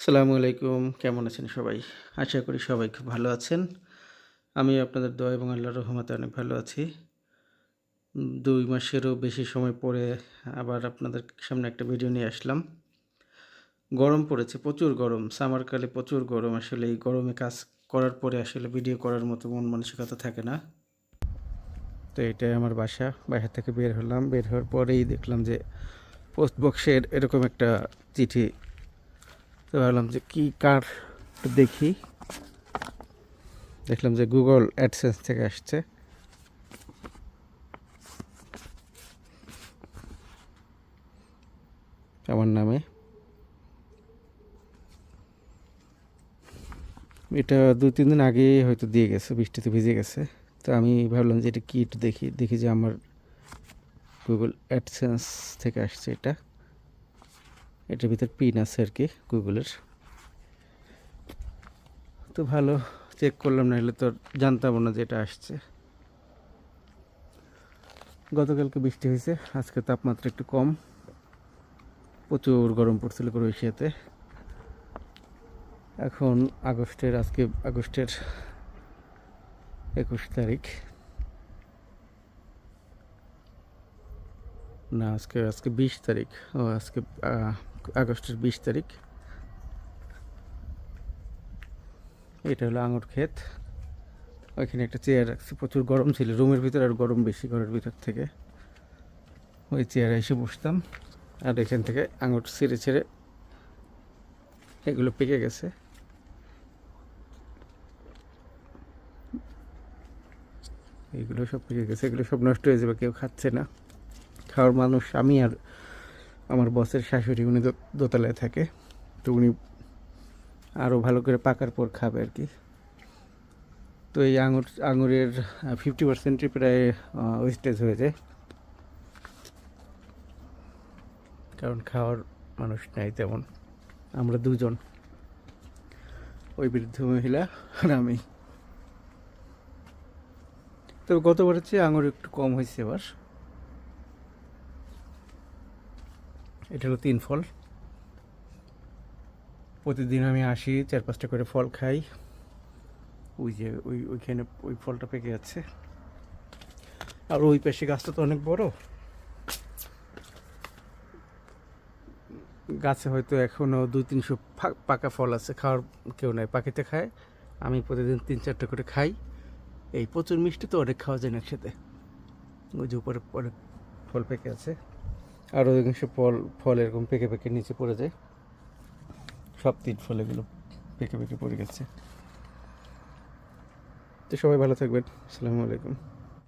আসসালামু আলাইকুম, কেমন আছেন সবাই? আশা করি সবাই খুব ভালো আছেন। আমি আপনাদের দোয়া এবং আল্লাহ রহমতে অনেক ভালো আছি। দুই মাসেরও বেশি সময় পরে আবার আপনাদের সামনে একটা ভিডিও নিয়ে আসলাম। গরম পড়েছে, প্রচুর গরম। সামারকালে প্রচুর গরম। আসলে এই গরমে কাজ করার পরে আসলে ভিডিও করার মতো মন মানসিকতা থাকে না। তো এটাই আমার বাসা। বাসা থেকে বের হলাম। বের হওয়ার পরেই দেখলাম যে পোস্ট বক্সের এরকম একটা চিঠি তো ভাবলাম যে কী কার দেখি। দেখলাম যে গুগল অ্যাডসেন্স থেকে আসছে। আমার নামে। এটা দু তিন দিন আগে হয়তো দিয়ে গেছে, বৃষ্টিতে ভিজে গেছে। তো আমি ভাবলাম যে এটা কী একটু দেখি দেখি যে আমার গুগল অ্যাডসেন্স থেকে আসছে এটা। এটার ভিতর পিন আছে আর কি, গুগলের। তো ভালো চেক করলাম না হলে তো জানতাম না যে এটা আসছে। গতকালকে বৃষ্টি হয়েছে, আজকে তাপমাত্রা একটু কম। প্রচুর গরম পড়ছিল ক্রোয়েশিয়াতে। এখন আগস্টের, আজকে আগস্টের একুশ তারিখ। না, আজকে আজকে বিশ তারিখ। ও, আজকে আগস্টের বিশ তারিখ। এটা হলো আঙুর ক্ষেত। ওইখানে একটা চেয়ার রাখছি। প্রচুর গরম ছিল। রুমের ভিতরে আর গরম বেশি ঘরের ভিতর থেকে। ওই চেয়ারে এসে বসতাম। আর এখান থেকে আঙুর ছিঁড়ে ছিঁড়ে এগুলো পেকে গেছে। এগুলো সব পেকে গেছে। এগুলো সব নষ্ট হয়ে যাবে। কেউ খাচ্ছে না। খাওয়ার মানুষ আমি আর আমার বসের শাশুড়ি উনি দোতলায় থাকে, তো উনি আরও ভালো করে পাকার পর খাবে আর কি। তো এই আঙুর, আঙুরের ফিফটি পার্সেন্টই প্রায় ওয়েস্টেজ হয়ে যায়। কারণ খাওয়ার মানুষ নাই তেমন। আমরা দুজন। ওই বৃদ্ধ মহিলা আর আমি। তবে গতবারের চেয়ে আঙুর একটু কম হয়েছে এবার। এটা হলো তিন ফল। প্রতিদিন আমি আসি, চার পাঁচটা করে ফল খাই। ওই যে ওই ওইখানে ওই ফলটা পেকে যাচ্ছে। আর ওই পাশে গাছটা তো অনেক বড়। গাছে হয়তো এখনও দুই তিনশো পাকা ফল আছে, খাওয়ার কেউ নাই পাখিতে খায়। আমি প্রতিদিন তিন চারটে করে খাই। এই প্রচুর মিষ্টি তো অনেক খাওয়া যায় না একসাথে। ওই যে উপরে অনেক ফল পেকে আছে। আর অধিকাংশ ফল ফল এরকম পেকে পেকে নিচে পড়ে যায়। সব তিন ফল এগুলো পেকে পেকে পড়ে গেছে। তো সবাই ভালো থাকবেন। আসসালামু আলাইকুম।